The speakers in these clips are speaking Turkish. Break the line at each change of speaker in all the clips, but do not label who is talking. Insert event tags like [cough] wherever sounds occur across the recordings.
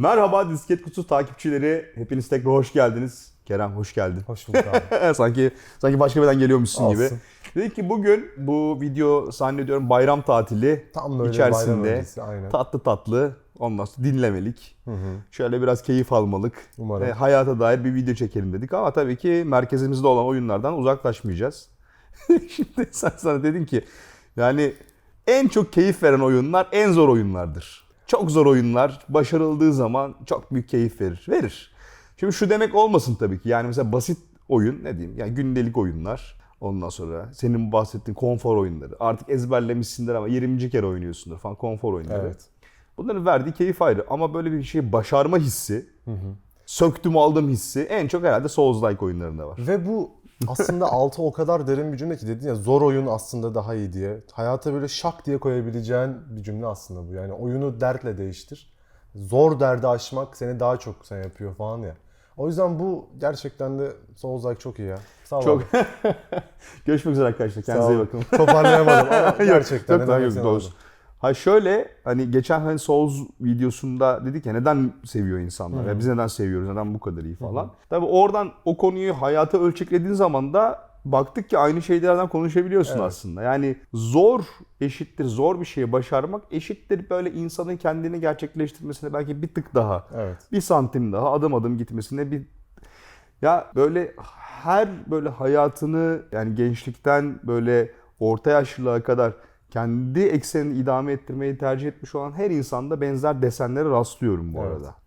Merhaba Disket Kutusu takipçileri. Hepiniz tekrar hoş geldiniz. Kerem hoş geldin.
Hoş bulduk abi. [laughs]
sanki sanki başka birden geliyormuşsun
Olsun.
gibi. Dedik ki bugün bu video zannediyorum bayram tatili
Tam bayram
içerisinde
öncesi aynen.
tatlı tatlı ondan sonra dinlemelik. Şöyle biraz keyif almalık.
Umarım.
e, hayata dair bir video çekelim dedik ama tabii ki merkezimizde olan oyunlardan uzaklaşmayacağız. [laughs] Şimdi sen sana dedin ki yani en çok keyif veren oyunlar en zor oyunlardır. Çok zor oyunlar başarıldığı zaman çok büyük keyif verir. Verir. Şimdi şu demek olmasın tabii ki. Yani mesela basit oyun ne diyeyim? Yani gündelik oyunlar. Ondan sonra senin bahsettiğin konfor oyunları. Artık ezberlemişsindir ama 20. kere oynuyorsundur falan konfor oyunları.
Evet.
Bunların verdiği keyif ayrı ama böyle bir şey başarma hissi, söktüm aldım hissi en çok herhalde Souls-like oyunlarında var.
Ve bu aslında [laughs] altı o kadar derin bir cümle ki dedin ya zor oyun aslında daha iyi diye. Hayata böyle şak diye koyabileceğin bir cümle aslında bu. Yani oyunu dertle değiştir. Zor derdi aşmak seni daha çok sen yapıyor falan ya. O yüzden bu gerçekten de Souls-like çok iyi ya. Sağ ol.
Çok. [laughs] Görüşmek üzere arkadaşlar. Kendinize iyi bakın.
Toparlayamadım ama [laughs] gerçekten.
Yok, yok,
istediğimi
doğrusu. Ha şöyle hani geçen hani Souls videosunda dedik ya neden seviyor insanlar? Ya biz neden seviyoruz? Neden bu kadar iyi falan. Tabii oradan o konuyu hayata ölçeklediğin zaman da baktık ki aynı şeylerden konuşabiliyorsun
Evet.
aslında. Yani zor eşittir zor bir şeyi başarmak eşittir böyle insanın kendini gerçekleştirmesine belki bir tık daha
Evet.
bir santim daha adım adım gitmesine bir ya böyle her böyle hayatını yani gençlikten böyle orta yaşlılığa kadar kendi eksenini idame ettirmeyi tercih etmiş olan her insanda benzer desenlere rastlıyorum bu
Evet.
arada.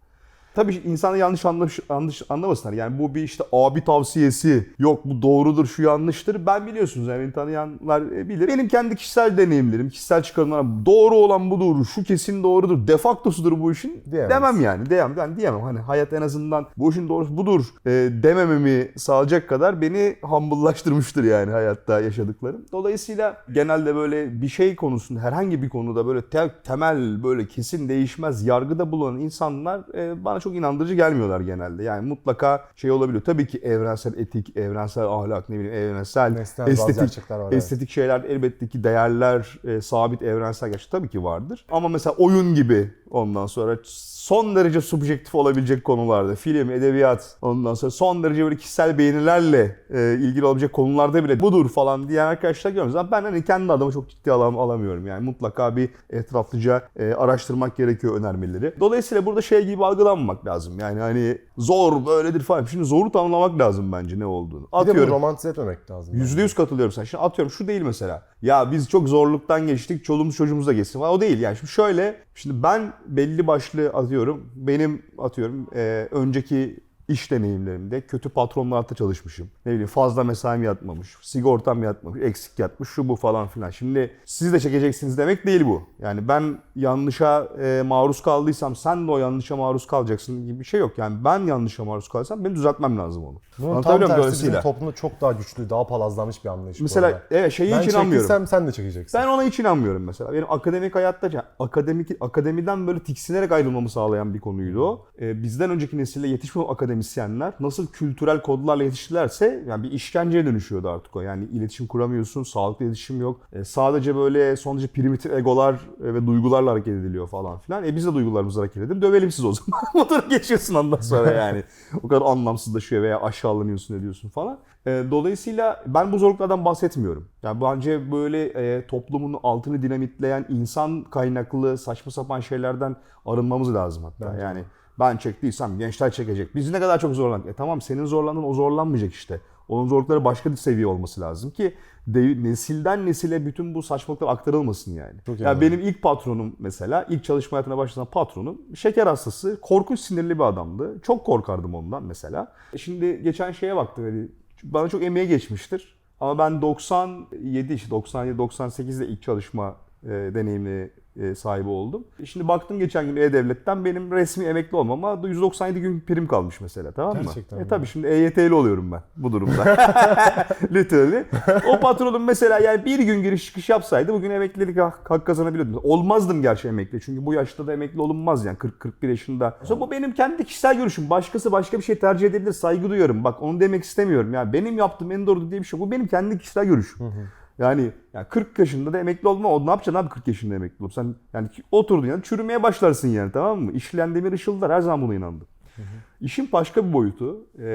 Tabii insanı yanlış anlamış, yanlış anlamasınlar. Yani bu bir işte abi tavsiyesi. Yok bu doğrudur, şu yanlıştır. Ben biliyorsunuz yani beni tanıyanlar e, bilir. Benim kendi kişisel deneyimlerim, kişisel çıkarımlarım doğru olan budur, şu kesin doğrudur, defaktosudur bu işin
Diyemez.
demem yani. Diyemem, ben diyemem. Hani hayat en azından bu işin doğrusu budur e, demememi sağlayacak kadar beni humble'laştırmıştır yani hayatta yaşadıklarım. Dolayısıyla genelde böyle bir şey konusunda herhangi bir konuda böyle te- temel böyle kesin değişmez yargıda bulunan insanlar e, bana çok inandırıcı gelmiyorlar genelde. Yani mutlaka şey olabiliyor. Tabii ki evrensel etik, evrensel ahlak, ne bileyim evrensel
bazı
estetik,
var, evet.
estetik şeyler elbette ki değerler, e, sabit evrensel gerçek tabii ki vardır. Ama mesela oyun gibi ondan sonra son derece subjektif olabilecek konularda, film, edebiyat, ondan sonra son derece böyle kişisel beğenilerle e, ilgili olabilecek konularda bile budur falan diyen arkadaşlar görüyoruz. Ama ben hani kendi adıma çok ciddi alam, alamıyorum. Yani mutlaka bir etraflıca e, araştırmak gerekiyor önermeleri. Dolayısıyla burada şey gibi algılanmamak lazım. Yani hani zor böyledir falan. Şimdi zoru tanımlamak lazım bence ne olduğunu.
Bir de bunu
Atıyorum.
romantize etmemek lazım.
Yüzde yüz katılıyorum sana. Şimdi atıyorum şu değil mesela. Ya biz çok zorluktan geçtik, çoluğumuz çocuğumuz da geçsin falan. O değil yani. Şimdi şöyle, şimdi ben belli başlı atıyorum. Benim atıyorum e, önceki iş deneyimlerimde kötü patronlarda çalışmışım. Ne bileyim fazla mesaim yatmamış, sigortam yatmamış, eksik yatmış, şu bu falan filan. Şimdi siz de çekeceksiniz demek değil bu. Yani ben yanlışa e, maruz kaldıysam sen de o yanlışa maruz kalacaksın gibi bir şey yok. Yani ben yanlışa maruz kalsam benim düzeltmem lazım onu.
Bunun tam tersi bizim toplumda çok daha güçlü, daha palazlanmış bir anlayış
Mesela evet şeyi
ben
hiç inanmıyorum.
çekilsem sen de çekeceksin.
Ben ona hiç inanmıyorum mesela. Benim akademik hayatta akademik akademiden böyle tiksinerek ayrılmamı sağlayan bir konuydu o. Ee, bizden önceki nesille yetişmeyen akademisyenler nasıl kültürel kodlarla yetiştilerse yani bir işkenceye dönüşüyordu artık o. Yani iletişim kuramıyorsun, sağlıklı iletişim yok. Ee, sadece böyle son derece primitif egolar e, ve duygularla hareket ediliyor falan filan. E biz de duygularımızla hareket edelim. Dövelim siz o zaman. [laughs] Motoru geçiyorsun ondan sonra yani. o kadar anlamsızlaşıyor veya aşağılanıyorsun ediyorsun falan. E, dolayısıyla ben bu zorluklardan bahsetmiyorum. Yani bence böyle e, toplumun altını dinamitleyen insan kaynaklı saçma sapan şeylerden arınmamız lazım hatta.
Bence de.
Yani ben çektiysem gençler çekecek. Biz ne kadar çok zorlandık. E tamam senin zorlandığın o zorlanmayacak işte. Onun zorlukları başka bir seviye olması lazım ki de- nesilden nesile bütün bu saçmalıklar aktarılmasın yani.
Çok iyi
ya
anladım.
benim ilk patronum mesela, ilk çalışma hayatına başlayan patronum şeker hastası, korkunç sinirli bir adamdı. Çok korkardım ondan mesela. E Şimdi geçen şeye baktım hani bana çok emeği geçmiştir. Ama ben 97 işte 97 98'de ilk çalışma e, deneyimli e, sahibi oldum. Şimdi baktım geçen gün E-Devlet'ten benim resmi emekli olmama 197 gün prim kalmış mesela tamam mı?
Gerçekten
E
mi?
tabii şimdi EYT'li oluyorum ben bu durumda. [laughs] [laughs] Literally. O patronum mesela yani bir gün giriş çıkış yapsaydı bugün emeklilik hak, hak kazanabiliyordum. Olmazdım gerçi emekli. Çünkü bu yaşta da emekli olunmaz yani 40-41 yaşında. Sonra bu benim kendi kişisel görüşüm. Başkası başka bir şey tercih edebilir. Saygı duyuyorum. Bak onu demek istemiyorum. Yani benim yaptığım en doğru diye bir şey. Bu benim kendi kişisel görüşüm. Yani, yani 40 yaşında da emekli olma. O ne yapacaksın abi 40 yaşında emekli olup? Sen yani oturduğun yani çürümeye başlarsın yani tamam mı? İşleyen demir ışıldar. Her zaman buna inandım. İşin başka bir boyutu e,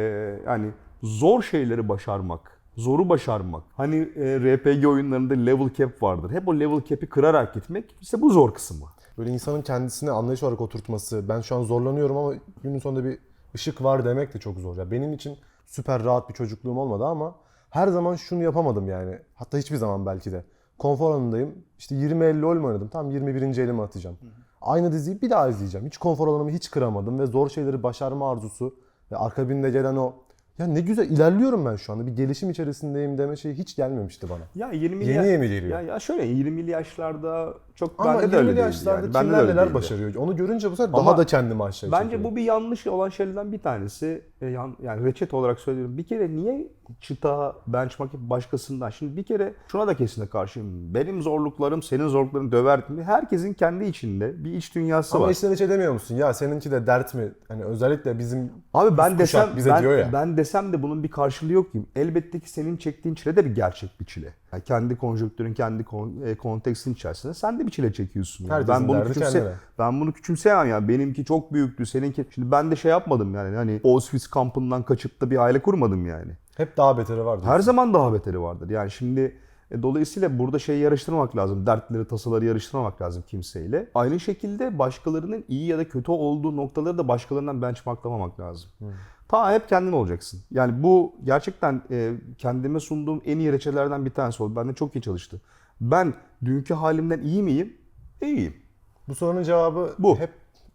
yani zor şeyleri başarmak. Zoru başarmak. Hani e, RPG oyunlarında level cap vardır. Hep o level cap'i kırarak gitmek işte bu zor kısmı.
Böyle insanın kendisine anlayış olarak oturtması, ben şu an zorlanıyorum ama günün sonunda bir ışık var demek de çok zor. Ya benim için süper rahat bir çocukluğum olmadı ama her zaman şunu yapamadım yani. Hatta hiçbir zaman belki de. Konfor alanındayım. İşte 20-50 LoL oynadım? Tam 21. elime atacağım. Aynı diziyi bir daha izleyeceğim. Hiç konfor alanımı hiç kıramadım ve zor şeyleri başarma arzusu ve akabinde gelen o ya ne güzel ilerliyorum ben şu anda. Bir gelişim içerisindeyim deme şey hiç gelmemişti bana.
Ya 20
Yeni yeni geliyor.
Ya, ya şöyle 20'li yaşlarda çok
Ama
bende de
20'li
öyle
yaşlarda
yani. Bende de öyle
neler
değildi.
başarıyor. Onu görünce bu sefer
Ama
daha da kendimi aşağı
Bence
çekiyorum.
bu bir yanlış olan şeylerden bir tanesi. E, yan- yani reçete olarak söylüyorum. Bir kere niye çıta, benchmark başkasından? Şimdi bir kere şuna da kesinlikle karşıyım. Benim zorluklarım, senin zorlukların döverdim. Herkesin kendi içinde bir iç dünyası
Ama
var.
içten içe demiyor musun? Ya seninki de dert mi? Hani özellikle bizim
Abi ben desem
bize
ben,
diyor ya.
ben desem de bunun bir karşılığı yok ki. Elbette ki senin çektiğin çile de bir gerçek bir çile. Yani kendi konjonktürün, kendi e, kontekstin içerisinde sen de bir çile çekiyorsun. Yani.
Herkesin
Ben bunu küçümse,
kendine.
ben bunu küçümseyemem yani. Benimki çok büyüktü, seninki. Şimdi ben de şey yapmadım yani. Hani Auschwitz kampından kaçıp da bir aile kurmadım yani.
hep daha beteri var. diyorsun.
Her zaman daha beteri vardır. Yani şimdi e, dolayısıyla burada şeyi yarıştırmamak lazım. Dertleri, tasaları yarıştırmamak lazım kimseyle. Aynı şekilde başkalarının iyi ya da kötü olduğu noktaları da başkalarından benchmarklamamak lazım. Ta hep kendin olacaksın. Yani bu gerçekten e, kendime sunduğum en iyi reçetelerden bir tanesi oldu. Bende çok iyi çalıştı. Ben dünkü halimden iyi miyim? İyiyim.
Bu sorunun cevabı
Bu.
hep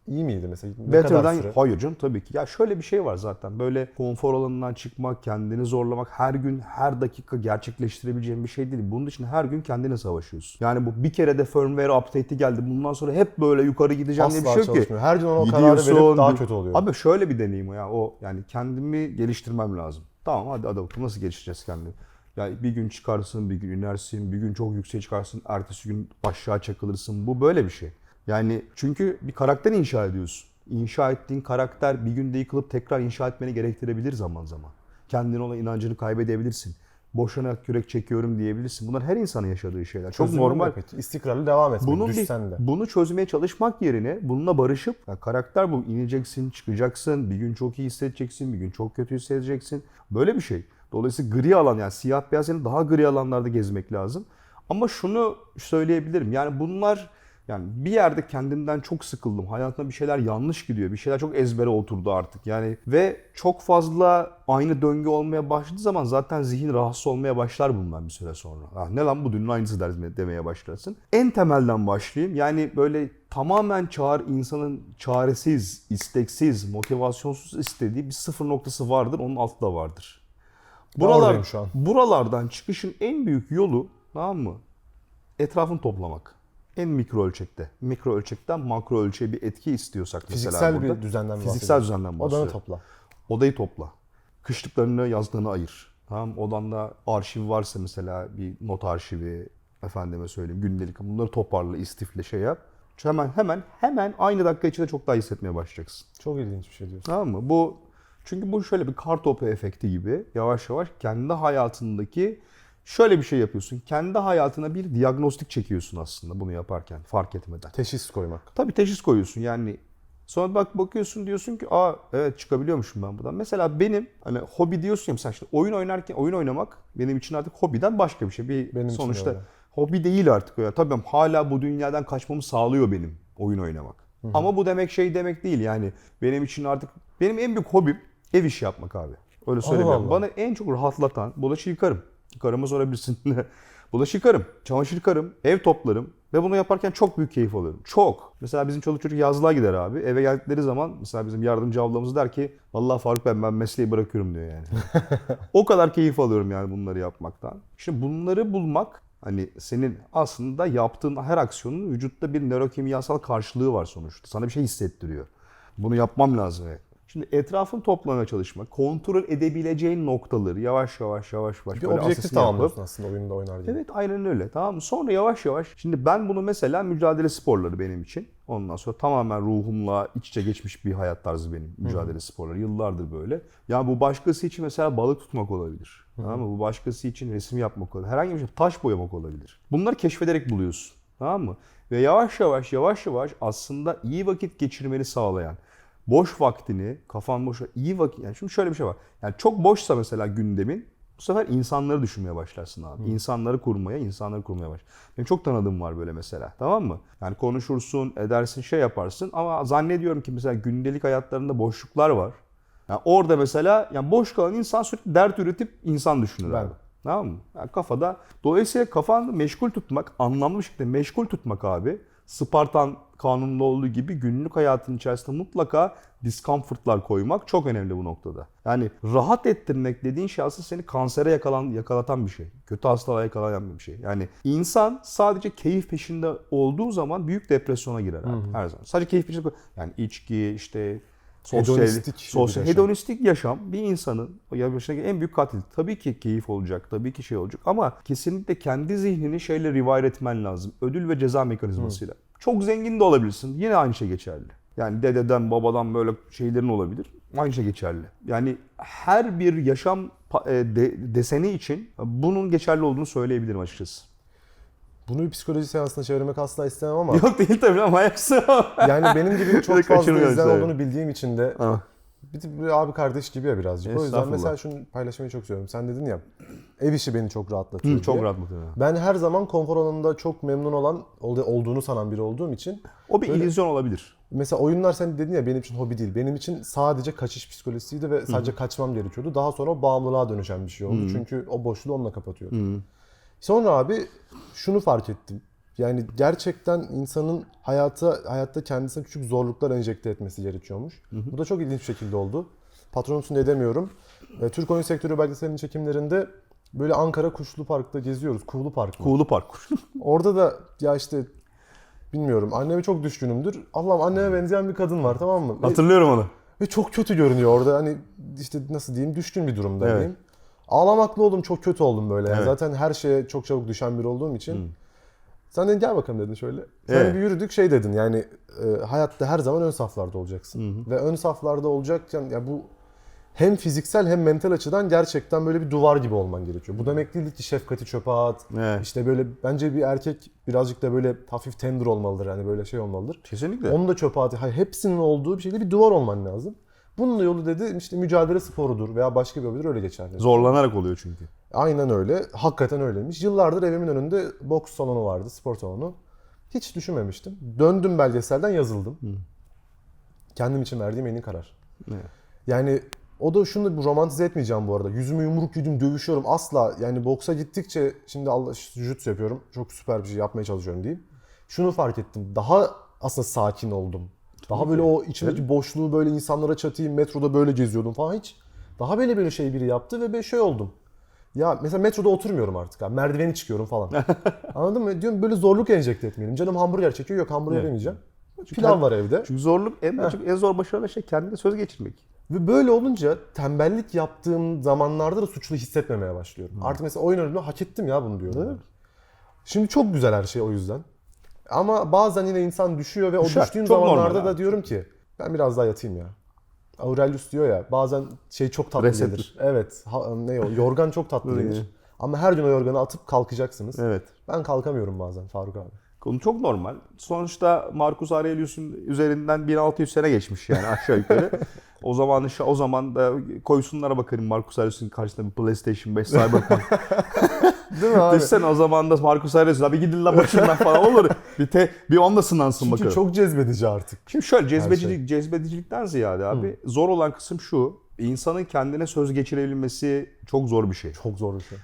iyi miydi mesela? Ne kadar
Better'dan
süre?
hayır canım tabii ki. Ya şöyle bir şey var zaten. Böyle konfor alanından çıkmak, kendini zorlamak her gün her dakika gerçekleştirebileceğin bir şey değil. Bunun için her gün kendine savaşıyorsun. Yani bu bir kere de firmware update'i geldi. Bundan sonra hep böyle yukarı gideceğim diye bir
Asla
şey yok ki.
çalışmıyor. Her gün ona o kararı verip daha kötü oluyor.
Abi şöyle bir deneyim o ya. O yani kendimi geliştirmem lazım. Tamam hadi hadi bakalım nasıl geliştireceğiz kendimi. Ya bir gün çıkarsın, bir gün inersin, bir gün çok yükseğe çıkarsın, ertesi gün aşağı çakılırsın. Bu böyle bir şey. Yani çünkü bir karakter inşa ediyorsun. İnşa ettiğin karakter bir günde yıkılıp tekrar inşa etmeni gerektirebilir zaman zaman. Kendine olan inancını kaybedebilirsin. Boşuna kürek çekiyorum diyebilirsin. Bunlar her insanın yaşadığı şeyler. Çok
Çözümü
normal.
peki? İstikrarlı devam etmek.
Bunun bir,
düşsen de.
bunu çözmeye çalışmak yerine bununla barışıp ya karakter bu ineceksin, çıkacaksın, bir gün çok iyi hissedeceksin, bir gün çok kötü hissedeceksin. Böyle bir şey. Dolayısıyla gri alan yani siyah beyaz yani daha gri alanlarda gezmek lazım. Ama şunu söyleyebilirim. Yani bunlar yani bir yerde kendimden çok sıkıldım. Hayatımda bir şeyler yanlış gidiyor. Bir şeyler çok ezbere oturdu artık. Yani ve çok fazla aynı döngü olmaya başladığı zaman zaten zihin rahatsız olmaya başlar bundan bir süre sonra. Ah, ne lan bu dünün aynısı der demeye başlarsın. En temelden başlayayım. Yani böyle tamamen çağır insanın çaresiz, isteksiz, motivasyonsuz istediği bir sıfır noktası vardır. Onun altı da vardır.
Oradayım şu an.
Buralardan çıkışın en büyük yolu tamam mı? Etrafını toplamak. En mikro ölçekte. Mikro ölçekten makro ölçeğe bir etki istiyorsak mesela
Fiziksel
burada.
bir düzenden
Fiziksel düzenden
Odanı
bahsediyorum.
topla.
Odayı topla. Kışlıklarını yazlığını ayır. Tamam Odanda arşiv varsa mesela bir not arşivi efendime söyleyeyim gündelik bunları toparla istifle şey yap. Hemen hemen hemen aynı dakika içinde çok daha hissetmeye başlayacaksın.
Çok ilginç bir şey diyorsun.
Tamam mı? Bu çünkü bu şöyle bir kar topu efekti gibi yavaş yavaş kendi hayatındaki şöyle bir şey yapıyorsun. Kendi hayatına bir diagnostik çekiyorsun aslında bunu yaparken fark etmeden.
Teşhis koymak.
Tabii teşhis koyuyorsun yani. Sonra bak bakıyorsun diyorsun ki aa evet çıkabiliyormuşum ben buradan. Mesela benim hani hobi diyorsun ya mesela işte oyun oynarken oyun oynamak benim için artık hobiden başka bir şey. Bir
Benim için de
sonuçta hobi değil artık ya. Tabii hala bu dünyadan kaçmamı sağlıyor benim oyun oynamak. Ama bu demek şey demek değil yani. Benim için artık benim en büyük hobim ev işi yapmak abi. Öyle söylemiyorum.
Allah.
Bana en çok rahatlatan bulaşık yıkarım. Karıma sorabilirsin. [laughs] bulaşık yıkarım, çamaşır yıkarım, ev toplarım ve bunu yaparken çok büyük keyif alıyorum. Çok. Mesela bizim çoluk çocuk yazlığa gider abi. Eve geldikleri zaman mesela bizim yardımcı ablamız der ki Vallahi Faruk ben ben mesleği bırakıyorum diyor yani. [laughs] o kadar keyif alıyorum yani bunları yapmaktan. Şimdi bunları bulmak hani senin aslında yaptığın her aksiyonun vücutta bir nörokimyasal karşılığı var sonuçta. Sana bir şey hissettiriyor. Bunu yapmam lazım. Şimdi etrafın toplamaya çalışmak, kontrol edebileceğin noktaları yavaş yavaş yavaş yavaş
Bir
böyle
objektif tamamlıyorsun aslında oyunda oynar gibi.
Evet aynen öyle tamam mı? Sonra yavaş yavaş şimdi ben bunu mesela mücadele sporları benim için. Ondan sonra tamamen ruhumla iç içe geçmiş bir hayat tarzı benim mücadele sporları. Yıllardır böyle. Ya bu başkası için mesela balık tutmak olabilir. Tamam mı? Bu başkası için resim yapmak olabilir. Herhangi bir şey taş boyamak olabilir. Bunları keşfederek buluyorsun. Tamam mı? Ve yavaş yavaş yavaş yavaş aslında iyi vakit geçirmeni sağlayan boş vaktini, kafan boş, iyi vakit. Yani şimdi şöyle bir şey var. Yani çok boşsa mesela gündemin bu sefer insanları düşünmeye başlarsın abi. İnsanları kurmaya, insanları kurmaya baş. Benim çok tanıdığım var böyle mesela. Tamam mı? Yani konuşursun, edersin, şey yaparsın ama zannediyorum ki mesela gündelik hayatlarında boşluklar var. Yani orada mesela yani boş kalan insan sürekli dert üretip insan düşünür
Ben.
abi. Tamam mı? Yani kafada. Dolayısıyla kafanı meşgul tutmak, anlamlı şekilde meşgul tutmak abi. Spartan kanununda olduğu gibi günlük hayatın içerisinde mutlaka discomfortlar koymak çok önemli bu noktada. Yani rahat ettirmek dediğin şey aslında seni kansere yakalan, yakalatan bir şey. Kötü hastalığa yakalayan bir şey. Yani insan sadece keyif peşinde olduğu zaman büyük depresyona girer abi, her zaman. Sadece keyif peşinde yani içki işte sosyal,
Hedonistik
sosyal,
yaşam.
hedonistik yaşam bir insanın ya başına en büyük katil. Tabii ki keyif olacak, tabii ki şey olacak ama kesinlikle kendi zihnini şeyle rivayet etmen lazım. Ödül ve ceza mekanizmasıyla. Çok zengin de olabilirsin. Yine aynı şey geçerli. Yani dededen, babadan böyle şeylerin olabilir. Aynı şey geçerli. Yani her bir yaşam e, de- deseni için bunun geçerli olduğunu söyleyebilirim açıkçası.
Bunu bir psikoloji seansına çevirmek asla istemem ama [laughs]
Yok değil tabii ama ayaksın.
yani benim gibi [laughs] çok
de
fazla
kaçırmıyoruz tabii.
olduğunu bildiğim için de bir, tip bir abi kardeş gibi ya birazcık. O yüzden
Estağfurullah.
mesela şunu paylaşmayı çok seviyorum. Sen dedin ya ev işi beni çok rahatlatıyor
Çok
diye.
rahat muhtemelen.
Ben her zaman konfor alanında çok memnun olan ol- olduğunu sanan biri olduğum için
O bir illüzyon olabilir.
mesela oyunlar sen dedin ya benim için hobi değil. Benim için sadece kaçış psikolojisiydi ve sadece kaçmam gerekiyordu. Daha sonra o bağımlılığa dönüşen bir şey oldu. Çünkü o boşluğu onunla kapatıyordum. Sonra abi şunu fark ettim. Yani gerçekten insanın hayata hayatta kendisine küçük zorluklar enjekte etmesi gerekiyormuş. Bu da çok ilginç bir şekilde oldu. Patron üstünde edemiyorum. E, Türk oyun sektörü belgeselinin çekimlerinde böyle Ankara Kuşlu Park'ta geziyoruz. Kuğulu Park. mı?
Kuğulu parkur. [laughs]
Orada da ya işte bilmiyorum anneme çok düşkünümdür. Allah'ım anneme benzeyen bir kadın var tamam mı? Ve,
Hatırlıyorum onu.
ve çok kötü görünüyor orada. Hani işte nasıl diyeyim düşkün bir durumda
Evet.
diyeyim. Ağlamaklı oldum çok kötü oldum böyle. Yani
Evet.
Zaten her şeye çok çabuk düşen biri olduğum için. Sen dedin gel bakalım dedin şöyle. Sen
Evet.
bir yürüdük şey dedin yani e, hayatta her zaman ön saflarda olacaksın. Ve ön saflarda olacakken ya bu hem fiziksel hem mental açıdan gerçekten böyle bir duvar gibi olman gerekiyor. Bu demek değil ki şefkati çöpe at.
Evet.
İşte böyle bence bir erkek birazcık da böyle hafif tender olmalıdır. Yani böyle şey olmalıdır.
Kesinlikle.
Onu da çöpe at. Hayır, hepsinin olduğu bir şeyde bir duvar olman lazım. Bunun yolu dedi işte mücadele sporudur veya başka bir hobidir öyle geçer. dedi.
Zorlanarak oluyor çünkü.
Aynen öyle. Hakikaten öyleymiş. Yıllardır evimin önünde boks salonu vardı, spor salonu. Hiç düşünmemiştim. Döndüm belgeselden yazıldım. Kendim için verdiğim en iyi karar.
Evet.
Yani o da şunu da romantize etmeyeceğim bu arada. Yüzümü yumruk yedim, dövüşüyorum. Asla yani boksa gittikçe şimdi Allah jiu-jitsu yapıyorum. Çok süper bir şey yapmaya çalışıyorum diyeyim. Şunu fark ettim. Daha aslında sakin oldum. Daha böyle o içimdeki boşluğu böyle insanlara çatayım, metroda böyle geziyordum falan hiç. Daha böyle böyle şey biri yaptı ve ben şey oldum. Ya mesela metroda oturmuyorum artık abi. Merdiveni çıkıyorum falan. [laughs] Anladın mı? Diyorum böyle zorluk enjekte etmeyelim. Canım hamburger çekiyor. Yok hamburger
Evet.
yemeyeceğim. Pilav var evde.
Çünkü zorluk en, çünkü en zor başarılı şey kendine söz geçirmek.
Ve böyle olunca tembellik yaptığım zamanlarda da suçlu hissetmemeye başlıyorum. Artık mesela oyun önünde hak ettim ya bunu diyorum.
Evet.
Şimdi çok güzel her şey o yüzden. Ama bazen yine insan düşüyor ve o
Düşer.
düştüğüm
Çok
zamanlarda da
abi.
diyorum ki ben biraz daha yatayım ya. Aurelius diyor ya bazen şey çok tatlı
Resettir.
gelir. Evet. ha- ne o? Yorgan çok tatlı gelir. Ama her gün o yorganı atıp kalkacaksınız.
Evet.
Ben kalkamıyorum bazen Faruk abi.
Konu çok normal. Sonuçta Marcus Aurelius'un üzerinden 1600 sene geçmiş yani aşağı yukarı. [laughs] o zaman o zaman da koysunlara bakarım Marcus Aurelius'un karşısında bir PlayStation 5 Cyberpunk. [laughs]
Değil mi abi?
Düşünsene o zaman da Marcus Aurelius abi gidin la başımdan falan olur. [laughs] Bir te, bir onunla sınansın
Çünkü
bakalım.
çok cezbedici artık.
Şimdi şöyle cezbedicilik,
şey.
cezbedicilikten ziyade abi zor olan kısım şu. insanın kendine söz geçirebilmesi çok zor bir şey.
Çok zor bir şey.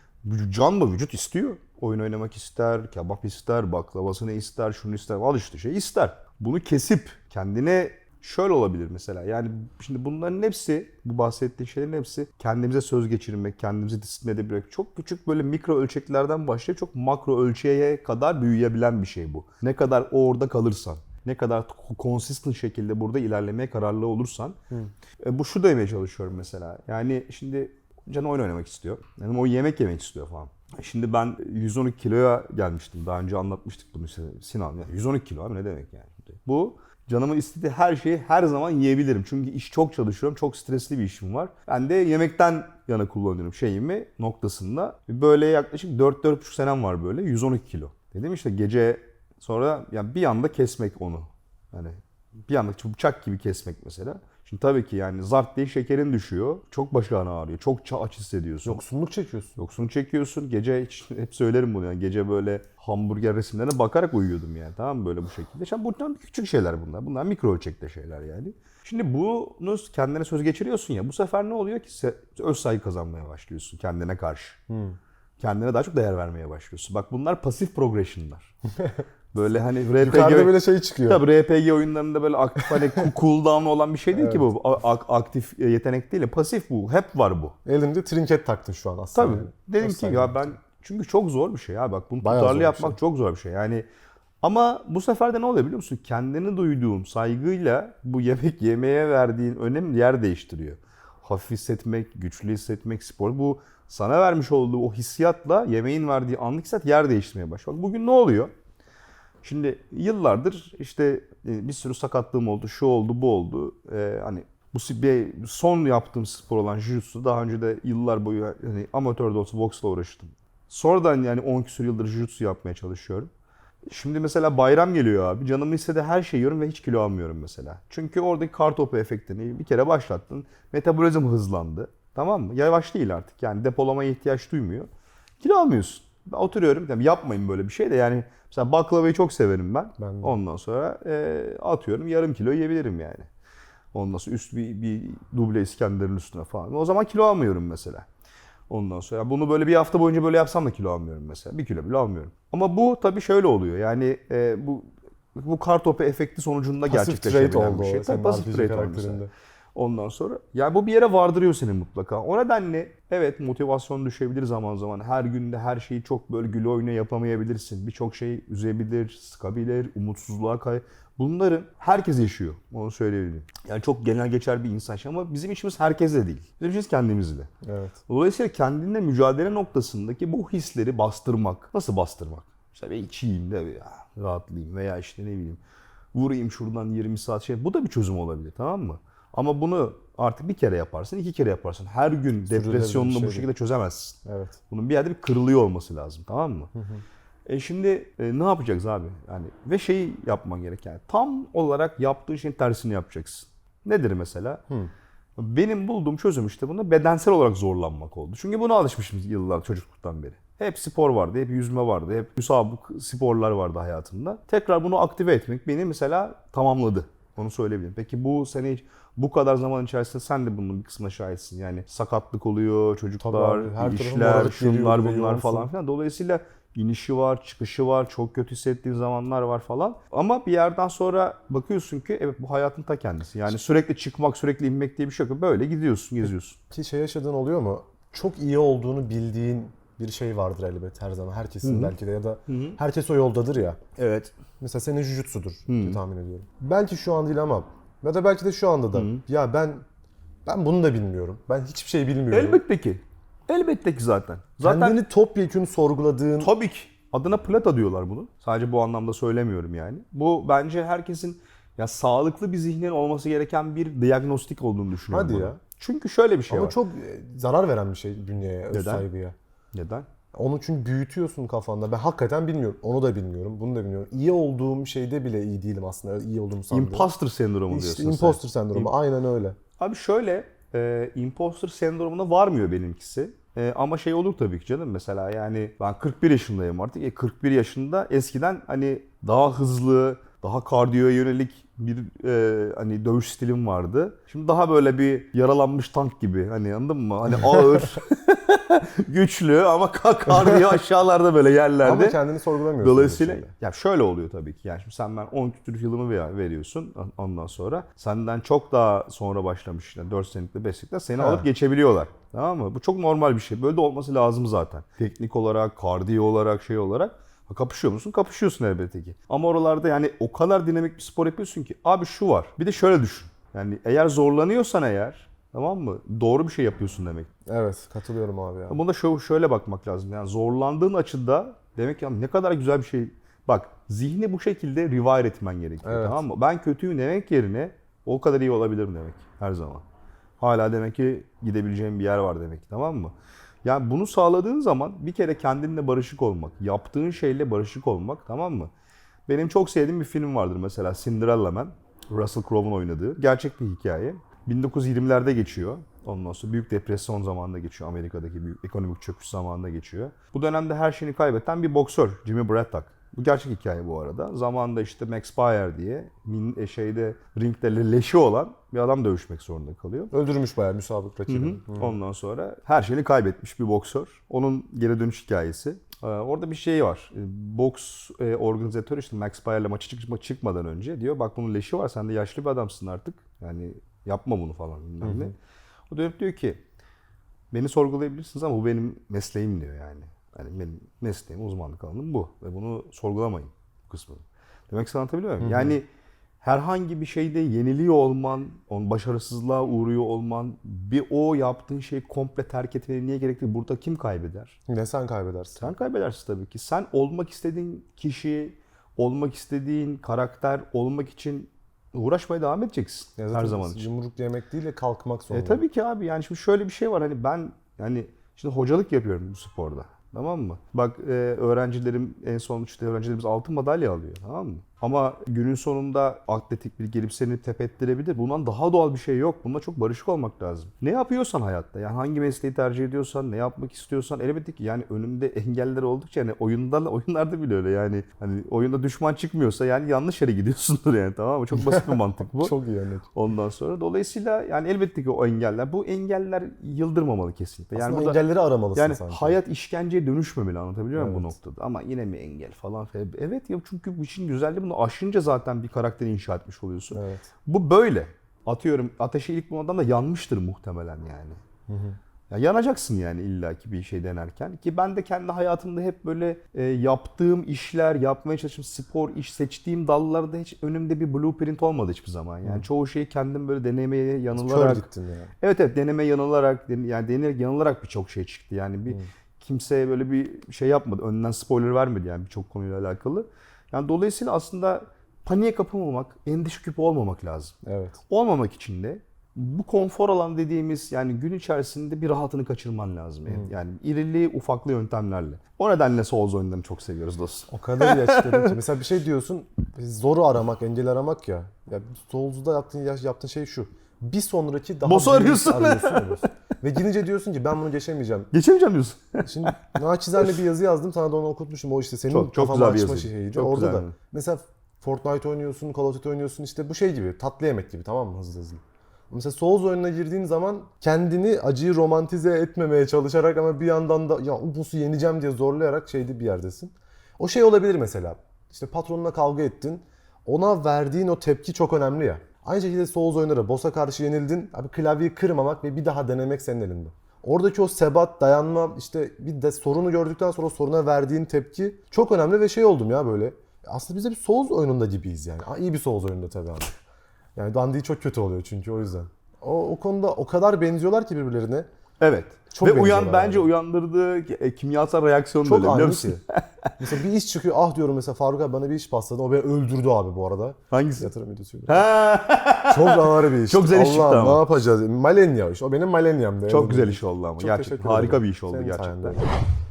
Can da vücut istiyor. Oyun oynamak ister, kebap ister, baklavasını ister, şunu ister, al işte şey ister. Bunu kesip kendine şöyle olabilir mesela. Yani şimdi bunların hepsi, bu bahsettiğin şeylerin hepsi kendimize söz geçirmek, kendimizi disiplin edebilmek. Çok küçük böyle mikro ölçeklerden başlayıp çok makro ölçeğe kadar büyüyebilen bir şey bu. Ne kadar orada kalırsan. ne kadar consistent şekilde burada ilerlemeye kararlı olursan e, bu şu demeye çalışıyorum mesela. Yani şimdi canım oyun oynamak istiyor. Yani o yemek yemek istiyor falan. Şimdi ben 112 kiloya gelmiştim. Daha önce anlatmıştık bunu. Sinan. Yani 112 kilo abi ne demek yani? Bu canımın istediği her şeyi her zaman yiyebilirim. Çünkü iş çok çalışıyorum. Çok stresli bir işim var. Ben de yemekten yana kullanıyorum şeyimi noktasında. Böyle yaklaşık 4-4,5 senem var böyle. 112 kilo. Dedim işte gece sonra yani bir anda kesmek onu. Yani bir anda bıçak gibi kesmek mesela. Şimdi tabii ki yani zart diye şekerin düşüyor. Çok başağın ağrıyor. Çok aç hissediyorsun.
Yoksunluk çekiyorsun.
Yoksunluk çekiyorsun. Gece hiç, hep söylerim bunu yani. Gece böyle hamburger resimlerine bakarak uyuyordum yani. Tamam mı? Böyle bu şekilde. Şimdi bunlar küçük şeyler bunlar. Bunlar mikro ölçekte şeyler yani. Şimdi bunu kendine söz geçiriyorsun ya. Bu sefer ne oluyor ki? Öz saygı kazanmaya başlıyorsun kendine karşı. Kendine daha çok değer vermeye başlıyorsun. Bak bunlar pasif progression'lar. [laughs] böyle hani
Yukarıda
RPG...
böyle şey çıkıyor.
Tabii RPG oyunlarında böyle aktif hani [laughs] cooldown olan bir şey değil ki bu. A- aktif yetenek değil. Pasif bu. Hep var bu.
Elinde trinket taktın şu an aslında.
Tabii.
yani.
Dedim
Öz
ki ya ben çünkü çok zor bir şey ya bak bunu
Bayağı
tutarlı yapmak
şey.
çok zor bir şey. Yani ama bu sefer de ne oluyor biliyor musun? Kendini duyduğun saygıyla bu yemek [laughs] yemeye verdiğin önem yer değiştiriyor. Hafif hissetmek, güçlü hissetmek, spor. Bu sana vermiş olduğu o hissiyatla yemeğin verdiği anlık hissiyat yer değiştirmeye başlıyor. Bak bugün ne oluyor? Şimdi yıllardır işte e, bir sürü sakatlığım oldu, şu oldu, bu oldu. Ee, hani bu son yaptığım spor olan jiu-jitsu daha önce de yıllar boyu hani amatör de olsa boksla uğraştım. Sonradan yani 10 küsur yıldır jiu-jitsu yapmaya çalışıyorum. Şimdi mesela bayram geliyor abi. Canımın istediği her şeyi yiyorum ve hiç kilo almıyorum mesela. Çünkü oradaki kar topu efektini bir kere başlattın. Metabolizm hızlandı. Tamam mı? Yavaş değil artık. Yani depolamaya ihtiyaç duymuyor. Kilo almıyorsun. Ben oturuyorum. Tabii yapmayın böyle bir şey de yani mesela baklavayı çok severim ben.
Ben de.
Ondan sonra e, atıyorum yarım kilo yiyebilirim yani. Ondan sonra üst bir, bir duble İskender'in üstüne falan. O zaman kilo almıyorum mesela. Ondan sonra bunu böyle bir hafta boyunca böyle yapsam da kilo almıyorum mesela. Bir kilo bile almıyorum. Ama bu tabii şöyle oluyor. Yani e, bu bu kar topu efekti sonucunda
Pasif
gerçekleşebilen bir şey. Tabii pasif trait oldu. Ondan sonra yani bu bir yere vardırıyor seni mutlaka. O nedenle evet motivasyon düşebilir zaman zaman. Her günde her şeyi çok böyle gül oyuna yapamayabilirsin. Birçok şey üzebilir, sıkabilir, umutsuzluğa kay. Bunları herkes yaşıyor. Onu söyleyebilirim. Yani çok genel geçer bir insan şey ama bizim işimiz herkesle değil. Bizim işimiz kendimizle.
Evet.
Dolayısıyla kendinle mücadele noktasındaki bu hisleri bastırmak. Nasıl bastırmak? İşte ben içeyim de ya, rahatlayayım veya işte ne bileyim vurayım şuradan 20 saat şey. Bu da bir çözüm olabilir tamam mı? Ama bunu artık bir kere yaparsın, iki kere yaparsın. Her gün depresyonunu
şey
bu
değil.
şekilde çözemezsin.
Evet.
Bunun bir yerde bir kırılıyor olması lazım tamam mı? E şimdi e, ne yapacağız abi? Yani ve şeyi yapman gereken tam olarak yaptığın şeyin tersini yapacaksın. Nedir mesela? Benim bulduğum çözüm işte bunda bedensel olarak zorlanmak oldu. Çünkü buna alışmışım yıllar çocukluktan beri. Hep spor vardı, hep yüzme vardı, hep müsabık sporlar vardı hayatımda. Tekrar bunu aktive etmek beni mesela tamamladı. Onu söyleyebilirim. Peki bu sene hiç bu kadar zaman içerisinde sen de bunun bir kısmına şahitsin. Yani sakatlık oluyor, çocuklar,
Tabii abi, her
işler, şunlar bunlar
yoğunsun.
falan filan. Dolayısıyla inişi var, çıkışı var, çok kötü hissettiğin zamanlar var falan. Ama bir yerden sonra bakıyorsun ki evet bu hayatın ta kendisi. Yani sürekli çıkmak, sürekli inmek diye bir şey yok. Böyle gidiyorsun, geziyorsun.
Ki şey yaşadığın oluyor mu? Çok iyi olduğunu bildiğin bir şey vardır elbet her zaman. Herkesin belki de ya da herkes o yoldadır ya.
Evet.
Mesela senin jujutsudur diye tahmin ediyorum. Belki şu an değil ama ya da belki de şu anda da. Ya ben ben bunu da bilmiyorum. Ben hiçbir şey bilmiyorum.
Elbette ki. Elbette ki zaten. Zaten
Kendini topyekun sorguladığın
tabii ki. Adına plata diyorlar bunu. Sadece bu anlamda söylemiyorum yani. Bu bence herkesin ya sağlıklı bir zihnin olması gereken bir diagnostik olduğunu düşünüyorum.
Hadi
buna.
ya.
Çünkü şöyle bir şey
ama
var.
çok e, zarar veren bir şey bünyeye, öz
Neden?
saygıya.
Neden?
Onu çünkü büyütüyorsun kafanda. Ben hakikaten bilmiyorum. Onu da bilmiyorum. Bunu da bilmiyorum. İyi olduğum şeyde bile iyi değilim aslında. Öyle iyi olduğumu sandığım.
Imposter sendromu
İşte
diyorsun sen.
imposter sendromu. Aynen öyle.
Abi şöyle, e, imposter sendromuna varmıyor benimkisi. E, ama şey olur tabii ki canım mesela yani ben 41 yaşındayım artık. E, 41 yaşında eskiden hani daha hızlı, daha kardiyoya yönelik bir e, hani dövüş stilim vardı. Şimdi daha böyle bir yaralanmış tank gibi hani anladın mı? Hani [laughs] ağır, güçlü ama ka- kardiyo [laughs] aşağılarda böyle yerlerde.
Ama kendini sorgulamıyorsun.
Dolayısıyla ya şöyle oluyor tabii ki. Yani şimdi sen ben 10 küsur yılımı ver- veriyorsun ondan sonra. Senden çok daha sonra başlamış işte 4 senelikle 5 senelikle seni alıp geçebiliyorlar. Tamam mı? Bu çok normal bir şey. Böyle de olması lazım zaten. Teknik olarak, kardiyo olarak, şey olarak. Ha, Kapışıyor musun? Kapışıyorsun elbette ki. Ama oralarda yani o kadar dinamik bir spor yapıyorsun ki. Abi şu var. Bir de şöyle düşün. Yani eğer zorlanıyorsan eğer tamam mı? Doğru bir şey yapıyorsun demek.
Evet katılıyorum abi ya.
Buna şöyle, şöyle bakmak lazım. Yani zorlandığın açıda demek ki ya ne kadar güzel bir şey. Bak zihni bu şekilde rewire etmen gerekiyor
Evet.
tamam mı? Ben kötüyüm demek yerine o kadar iyi olabilirim demek her zaman. Hala demek ki gidebileceğim bir yer var demek tamam mı? Yani bunu sağladığın zaman bir kere kendinle barışık olmak, yaptığın şeyle barışık olmak tamam mı? Benim çok sevdiğim bir film vardır mesela Cinderella Man. Russell Crowe'un oynadığı. Gerçek bir hikaye. 1920'lerde geçiyor. Ondan sonra Büyük Depresyon zamanında geçiyor. Amerika'daki büyük ekonomik çöküş zamanında geçiyor. Bu dönemde her şeyini kaybeden bir boksör Jimmy Braddock. Bu gerçek hikaye bu arada. Zamanında işte Max Baer diye min, e, şeyde ringde le- leşi olan bir adam dövüşmek zorunda kalıyor.
Öldürmüş bayağı müsabık rakibi.
Ondan sonra her şeyini kaybetmiş bir boksör. Onun geri dönüş hikayesi. Ee, orada bir şey var. Ee, Boks e, organizatörü işte Max Bayer'le maçı çıkma, çıkmadan önce diyor bak bunun leşi var sen de yaşlı bir adamsın artık. Yani yapma bunu falan bilmem ne. O dönüp diyor ki beni sorgulayabilirsiniz ama bu benim mesleğim diyor yani. Yani benim mesleğim, uzmanlık alanım bu. Ve bunu sorgulamayın bu kısmını. Demek ki anlatabiliyor muyum? Yani herhangi bir şeyde yeniliyor olman, on başarısızlığa uğruyor olman, bir o yaptığın şeyi komple terk etmeye niye gerekli? Burada kim kaybeder?
Yine sen kaybedersin.
Sen kaybedersin tabii ki. Sen olmak istediğin kişi, olmak istediğin karakter olmak için uğraşmaya devam edeceksin
Ya
her zaman için.
Yumruk yemek değil de kalkmak zorunda.
E tabii ki abi yani şimdi şöyle bir şey var hani ben yani şimdi hocalık yapıyorum bu sporda. Tamam mı? Bak e, öğrencilerim en son işte öğrencilerimiz altın madalya alıyor tamam mı? Ama günün sonunda atletik bir gelip seni tepettirebilir. Bundan daha doğal bir şey yok. Bununla çok barışık olmak lazım. Ne yapıyorsan hayatta yani hangi mesleği tercih ediyorsan, ne yapmak istiyorsan elbette ki yani önümde [laughs] engeller oldukça yani oyunda oyunlarda bile öyle yani hani oyunda düşman çıkmıyorsa yani yanlış yere gidiyorsundur yani tamam mı? Çok basit bir [laughs] mantık bu.
Çok iyi örnek.
Ondan sonra dolayısıyla yani elbette ki o engeller bu engeller yıldırmamalı kesinlikle. Yani
Aslında
burada
engelleri aramalısın
yani
sanki.
hayat işkenceye dönüşmemeli anlatabiliyor muyum bu
Evet.
noktada? Ama yine mi engel falan filan. Evet ya çünkü bu işin güzelliği bunu aşınca zaten bir karakteri inşa etmiş oluyorsun.
Evet.
Bu böyle. Atıyorum ateşe ilk bu adam da yanmıştır muhtemelen yani. Ya yanacaksın yani illaki bir şey denerken. Ki ben de kendi hayatımda hep böyle e, yaptığım işler, yapmaya çalıştığım spor, iş seçtiğim dallarda hiç önümde bir blueprint olmadı hiçbir zaman. Yani çoğu şeyi kendim böyle denemeye,
Kör
yanılarak...
gittin ya.
Evet evet deneme yanılarak, yani deneyerek yanılarak birçok şey çıktı. Yani bir kimseye böyle bir şey yapmadı. Önden spoiler vermedi yani birçok konuyla alakalı. Yani dolayısıyla aslında paniğe kapılmamak, endişe küpü olmamak lazım.
Evet.
Olmamak için de bu konfor alan dediğimiz yani gün içerisinde bir rahatını kaçırman lazım. Yani irili ufaklı yöntemlerle. O nedenle Souls oyunlarını çok seviyoruz dostum.
O kadar iyi açıkladın ki. Mesela bir şey diyorsun, zoru aramak, engel aramak ya. Ya Souls'da yaptığın, yaptığın şey şu. Bir sonraki daha
arıyorsun.
arıyorsun, arıyorsun. [laughs] Ve gidince diyorsun ki ben bunu geçemeyeceğim.
Geçemeyeceğim diyorsun. [laughs]
Şimdi naçizane bir yazı yazdım sana da onu okutmuşum. O işte senin
Çok- çok güzel bir yazı.
şeyiydi.
Çok
Orada
güzel.
da mesela Fortnite oynuyorsun, Call of Duty oynuyorsun işte bu şey gibi tatlı yemek gibi tamam mı hızlı hızlı. Mesela Souls oyununa girdiğin zaman kendini acıyı romantize etmemeye çalışarak ama bir yandan da ya boss'u yeneceğim diye zorlayarak şeyde bir yerdesin. O şey olabilir mesela. İşte patronuna kavga ettin. Ona verdiğin o tepki çok önemli ya. Aynı şekilde Souls oyunları boss'a karşı yenildin. Abi klavyeyi kırmamak ve bir daha denemek senin elinde. Oradaki o sebat, dayanma, işte bir de sorunu gördükten sonra soruna verdiğin tepki çok önemli ve şey oldum ya böyle. Aslında biz de bir Souls oyununda gibiyiz yani. İyi bir Souls oyununda tabii ama. Yani dandiği çok kötü oluyor çünkü o yüzden. O, o konuda o kadar benziyorlar ki birbirlerine.
Evet.
Çok
Ve uyan
benziyorlar
bence uyandırdığı e, kimyasal reaksiyon
Çok
öyle biliyor musun?
ki. [laughs] mesela bir iş çıkıyor ah diyorum mesela Faruk abi bana bir iş pasladı. O beni öldürdü abi bu arada.
Hangisi?
Yatırım videosuydu. [laughs] Çok ağır bir iş.
Çok güzel iş çıktı ama.
ne yapacağız? Malenya iş. O benim Malenya'mdı.
Çok
Öyle
güzel iş oldu ama.
Çok
Gerçekten harika bir iş oldu
Senin
gerçekten.
sayende.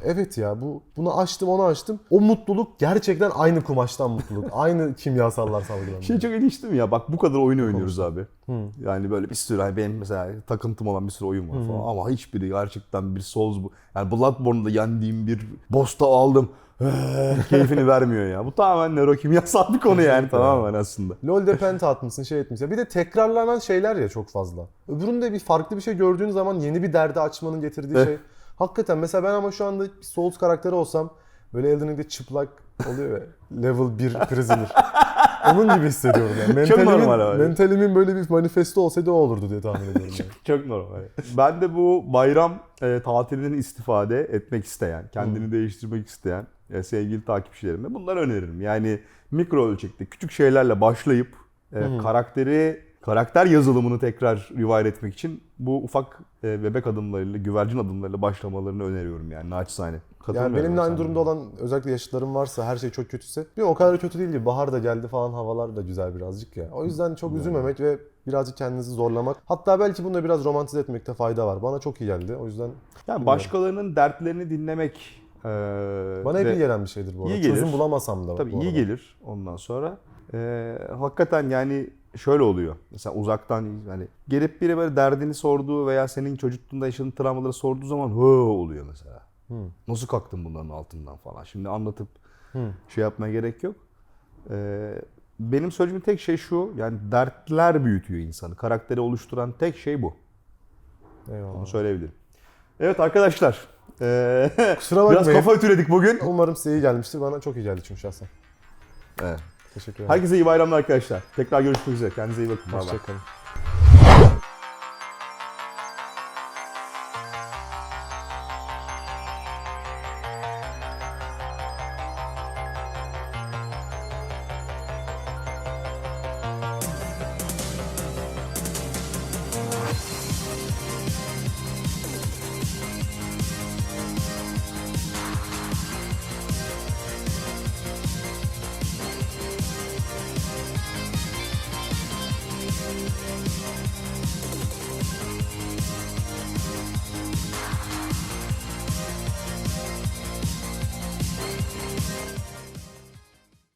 Evet ya bu bunu açtım onu açtım. O mutluluk gerçekten aynı kumaştan mutluluk. [laughs] aynı kimyasallar salgılanıyor.
Şey çok ilginç değil mi ya? Bak bu kadar oyun oynuyoruz abi. Yani böyle bir sürü hani benim mesela takıntım olan bir sürü oyun var falan ama hiçbiri gerçekten bir Souls bu. Yani Bloodborne'da yendiğim bir boss'ta aldım. keyfini vermiyor ya. Bu tamamen nörokimyasal bir konu yani tamamen aslında.
LoL'de penta atmışsın şey etmişsin. Bir de tekrarlanan şeyler ya çok fazla. Öbüründe bir farklı bir şey gördüğün zaman yeni bir derdi açmanın getirdiği
Eh.
şey. Hakikaten mesela ben ama şu anda bir Souls karakteri olsam böyle Elden Ring'de çıplak oluyor ya. Level 1 prisoner. [laughs] Onun gibi hissediyorum yani.
Çok
Mentalimin,
normal abi.
mentalimin böyle bir manifesto olsaydı o olurdu diye tahmin ediyorum. Yani.
Çok normal. Ben de bu bayram e, tatilinden istifade etmek isteyen, kendini değiştirmek isteyen e, sevgili takipçilerime bunları öneririm. Yani mikro ölçekte küçük şeylerle başlayıp e, karakteri karakter yazılımını tekrar rivayet etmek için bu ufak e, bebek adımlarıyla, güvercin adımlarıyla başlamalarını öneriyorum yani naçizane.
Yani benim de aynı durumda olan özellikle yaşıtlarım varsa her şey çok kötüse bir o kadar kötü değil gibi bahar da geldi falan havalar da güzel birazcık ya. O yüzden çok üzülmemek ve birazcık kendinizi zorlamak. Hatta belki bunu da biraz romantize etmekte fayda var. Bana çok iyi geldi. O yüzden
Yani başkalarının dertlerini dinlemek e,
bana hep iyi gelen bir şeydir bu arada.
İyi gelir.
Çözüm bulamasam da
Tabii iyi
arada.
gelir ondan sonra. Ee, hakikaten yani şöyle oluyor. Mesela uzaktan hani gelip biri böyle derdini sorduğu veya senin çocukluğunda yaşadığın travmaları sorduğu zaman hı oluyor mesela. Nasıl kalktın bunların altından falan. Şimdi anlatıp şey yapmaya gerek yok. Ee, benim söyleyeceğim tek şey şu. Yani dertler büyütüyor insanı. Karakteri oluşturan tek şey bu.
Eyvallah.
Onu söyleyebilirim. Evet arkadaşlar. ee,
Kusura [laughs]
biraz
bakmayın.
kafa ütüledik bugün.
Umarım size iyi gelmiştir. Bana çok iyi geldi çünkü şahsen.
Evet.
Teşekkür ederim.
Herkese iyi bayramlar arkadaşlar. Tekrar görüşmek üzere. Kendinize iyi bakın.
Hoşçakalın.